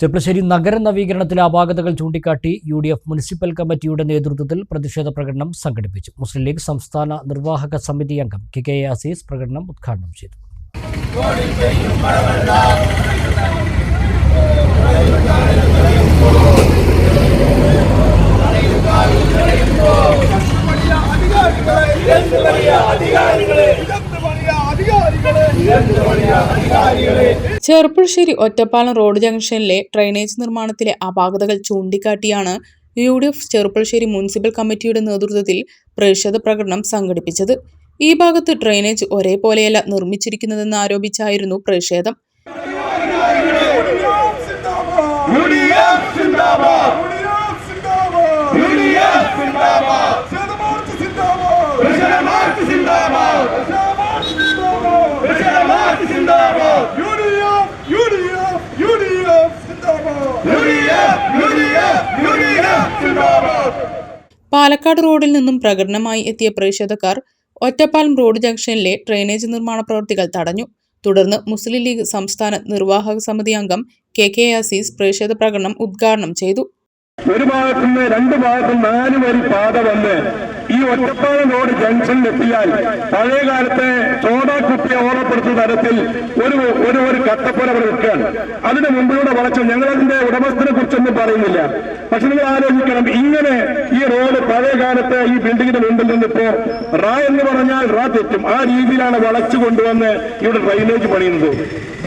ചെപ്ലശ്ശേരി നഗര നവീകരണത്തിലെ അപാകതകൾ ചൂണ്ടിക്കാട്ടി യു ഡി എഫ് മുനിസിപ്പൽ കമ്മിറ്റിയുടെ നേതൃത്വത്തിൽ പ്രതിഷേധ പ്രകടനം സംഘടിപ്പിച്ചു. മുസ്ലിം ലീഗ് സംസ്ഥാന നിർവാഹക സമിതി അംഗം കെ കെ അസീസ് പ്രകടനം ഉദ്ഘാടനം ചെയ്തു. ചെറുപ്പുളശ്ശേരി ഒറ്റപ്പാലം റോഡ് ജംഗ്ഷനിലെ ഡ്രൈനേജ് നിർമ്മാണത്തിലെ അപാകതകൾ ചൂണ്ടിക്കാട്ടിയാണ് U D F Cherpulassery municipal കമ്മിറ്റിയുടെ നേതൃത്വത്തിൽ പ്രതിഷേധ പ്രകടനം സംഘടിപ്പിച്ചത്. ഈ ഭാഗത്ത് ഡ്രൈനേജ് ഒരേപോലെയല്ല നിർമ്മിച്ചിരിക്കുന്നതെന്ന് ആരോപിച്ചായിരുന്നു പ്രതിഷേധം. പാലക്കാട് റോഡിൽ നിന്നും പ്രകടനമായി എത്തിയ പ്രതിഷേധക്കാർ ഒറ്റപ്പാലം റോഡ് ജംഗ്ഷനിലെ ഡ്രെയിനേജ് നിർമ്മാണ പ്രവൃത്തികൾ തടഞ്ഞു. തുടർന്ന് മുസ്ലിം ലീഗ് സംസ്ഥാന നിർവാഹക സമിതി അംഗം കെ കെ അസീസ് പ്രതിഷേധ പ്രകടനം ഉദ്ഘാടനം ചെയ്തു. ഒരു ഭാഗത്തുനിന്ന് രണ്ട് ഭാഗത്തും നാല് വരി പാത വന്ന് ഈ ഒറ്റപ്പാലം റോഡ് ജംഗ്ഷനിൽ എത്തിയാൽ പഴയ കാലത്തെ ചോടാ കുപ്പിയെ ഓർമ്മപ്പെടുത്തുന്ന തരത്തിൽ ഒരു ഒരു ഒരു കട്ടപ്പന അവിടെ നിൽക്കുകയാണ്. അതിന് മുമ്പിലൂടെ വളച്ചു. ഞങ്ങൾ അതിന്റെ ഉടമസ്ഥനെ കുറിച്ചൊന്നും പറയുന്നില്ല. പക്ഷെ നിങ്ങൾ ആലോചിക്കണം. ഇങ്ങനെ ഈ റോഡ് പഴയ കാലത്തെ ഈ ബിൽഡിങ്ങിന്റെ മുമ്പിൽ നിന്നിപ്പോ റാ എന്ന് പറഞ്ഞാൽ റാ തെറ്റും. ആ രീതിയിലാണ് വളച്ചു കൊണ്ടുവന്ന് ഇവിടെ ഡ്രൈനേജ് പണിയുന്നത്.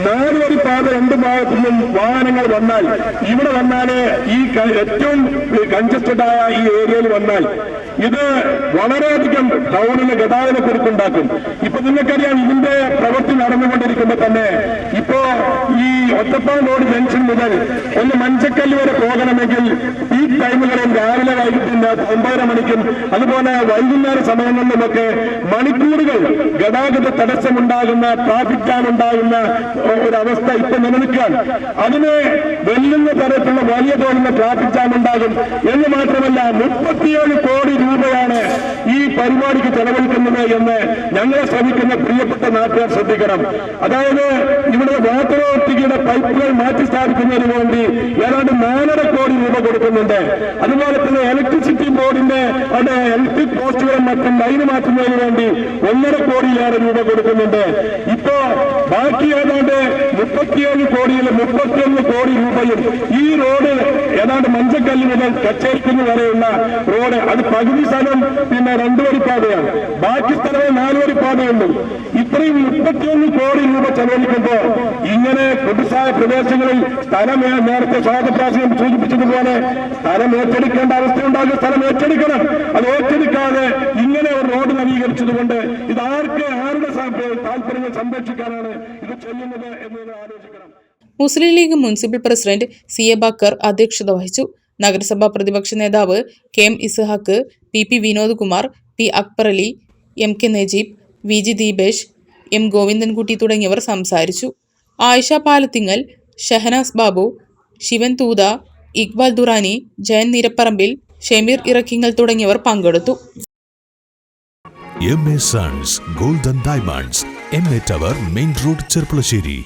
നാല് വരി പാത രണ്ട് ഭാഗത്തു നിന്നും വാഹനങ്ങൾ വന്നാൽ ഇവിടെ വന്നാലേ ഈ ഏറ്റവും കൺജസ്റ്റഡ് ആയ ഈ ഏരിയയിൽ വന്നാൽ ഇത് വളരെയധികം ടൗണിന് ഗതാഗത കുരുക്കുണ്ടാക്കും ഇപ്പൊ നിങ്ങൾക്കറിയാം ഇതിന്റെ പ്രവൃത്തി നടന്നുകൊണ്ടിരിക്കുമ്പോ തന്നെ ഇപ്പോ ഈ ഒറ്റപ്പാം റോഡ് ജംഗ്ഷൻ മുതൽ ഒന്ന് മഞ്ചക്കല്ല് വരെ പോകണമെങ്കിൽ ഈ ടൈമുകളിൽ രാവിലെ വൈകിട്ട് ഒമ്പതര മണിക്കും അതുപോലെ വൈകുന്നേര സമയങ്ങളിലുമൊക്കെ മണിക്കൂറുകൾ ഗതാഗത തടസ്സമുണ്ടാകുന്ന ട്രാഫിക് ജാം ഉണ്ടാകുന്ന ഒരു അവസ്ഥ ഇപ്പൊ നിലനിൽക്കുകയാണ്. അതിനെ വെല്ലുന്ന തരത്തിലുള്ള വലിയ തോന്നുന്ന ട്രാഫിക് ജാം ഉണ്ടാകും എന്ന് മാത്രമല്ല മുപ്പത്തിയേഴ് കോടി പരിപാടിക്ക് ചെലവഴിക്കുന്നത് എന്ന് ഞങ്ങളെ ശ്രമിക്കുന്ന പ്രിയപ്പെട്ട നാട്ടുകാർ ശ്രദ്ധിക്കണം. അതായത് ഇവിടെ വാട്ടർ പൈപ്പുകൾ മാറ്റി സ്ഥാപിക്കുന്നതിന് വേണ്ടി ഏതാണ്ട് നാലര കോടി രൂപ കൊടുക്കുന്നുണ്ട്. അതുപോലെ തന്നെ ഇലക്ട്രിസിറ്റി ബോർഡിന്റെ അവിടെ ഇലക്ട്രിക് പോസ്റ്റുകളും മറ്റും ലൈന് മാറ്റുന്നതിന് വേണ്ടി ഒന്നര കോടിയിലേറെ രൂപ കൊടുക്കുന്നുണ്ട്. ഇപ്പോ ബാക്കി ഏതാണ്ട് മുപ്പത്തിയേഴ് കോടിയിൽ മുപ്പത്തിയൊന്ന് കോടി രൂപയും ഈ റോഡ് ഏതാണ്ട് മഞ്ചക്കല്ല് മുതൽ കച്ചേരിക്കുന്ന് വരെയുള്ള റോഡ്. അത് പകുതി സ്ഥലം പിന്നെ രണ്ടു വരി പാതയാണ്. ബാക്കി സ്ഥലവും നാല് വരി പാതയുള്ളൂ ഇത്രയും മുപ്പത്തിയൊന്ന് കോടി രൂപ ചെലവഴിക്കുമ്പോൾ ഇങ്ങനെ കുടുസായ പ്രദേശങ്ങളിൽ സ്ഥലം നേരത്തെ സ്വാഗതപ്രാശനം സൂചിപ്പിച്ചതുപോലെ സ്ഥലം ഏറ്റെടുക്കേണ്ട അവസ്ഥയുണ്ടാകും. സ്ഥലം ഏറ്റെടുക്കണം. അത് ഏറ്റെടുക്കാതെ ഇങ്ങനെ നവീകരിച്ചതുകൊണ്ട് ഇത് ആർക്ക് ആരുടെ താല്പര്യങ്ങൾ സംരക്ഷിക്കാനാണ് ഇത് ചെയ്യുന്നത് എന്നത് ആലോചിക്കണം. Muslim League municipal president C A Bakkar അധ്യക്ഷത വഹിച്ചു. നഗരസഭാ പ്രതിപക്ഷ നേതാവ് K M Ishaq P P Vinod Kumar P Akbar Ali M K Najeeb V G Deepesh M Govindankutty തുടങ്ങിയവർ സംസാരിച്ചു. ആയിഷ പാലത്തിങ്ങൽ ഷഹനാസ് ബാബു ശിവൻ തൂത ഇക്ബാൽ ദുറാനി ജയൻ നിരപ്പറമ്പിൽ ഷമീർ ഇറക്കിങ്ങൽ തുടങ്ങിയവർ പങ്കെടുത്തു. M A sons golden diamonds M A tower main road Cherpulassery